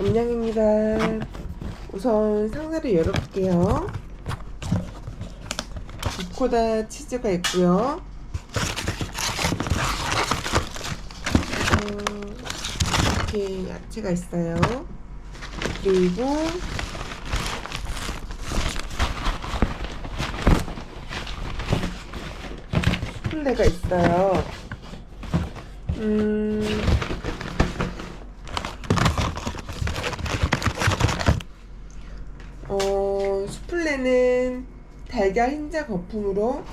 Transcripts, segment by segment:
엄냥입니다. 우선 상자를 열어볼게요. 리코다 치즈가 있고요. 음, 이렇게 야채가 있어요. 그리고 수플레가 있어요. 음, 어, 수플레는 달걀 흰자 거품으로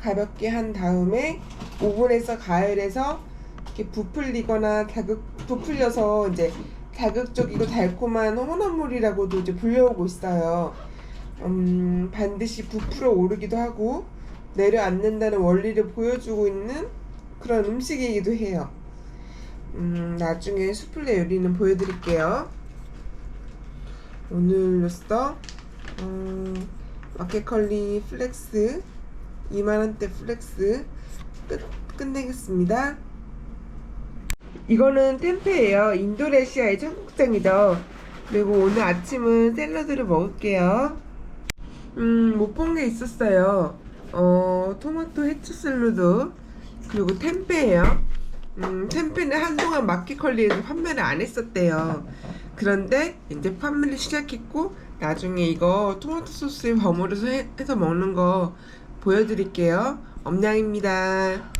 가볍게 한 다음에 오븐에서 가열해서 이렇게 부풀리거나 자극 부풀려서 이제 자극적이고 달콤한 혼합물이라고도 이제 불려오고 있어요. 음, 반드시 부풀어 오르기도 하고 내려앉는다는 원리를 보여주고 있는 그런 음식이기도 해요. 음, 나중에 수플레 요리는 보여드릴게요. 오늘로써 음, 마켓컬리 플렉스 2만원대 플렉스 끝, 끝내겠습니다. 이거는 템페예요. 인도네시아의 청국장이죠. 그리고 오늘 아침은 샐러드를 먹을게요. 음, 못 본 게 있었어요. 어, 토마토 해초 샐러드. 그리고 템페예요. 음, 템페는 한동안 마켓컬리에서 판매를 안 했었대요. 그런데 이제 판매를 시작했고 나중에 이거 토마토 소스에 버무려서 해- 해서 먹는 거 보여드릴게요. 엄냥입니다.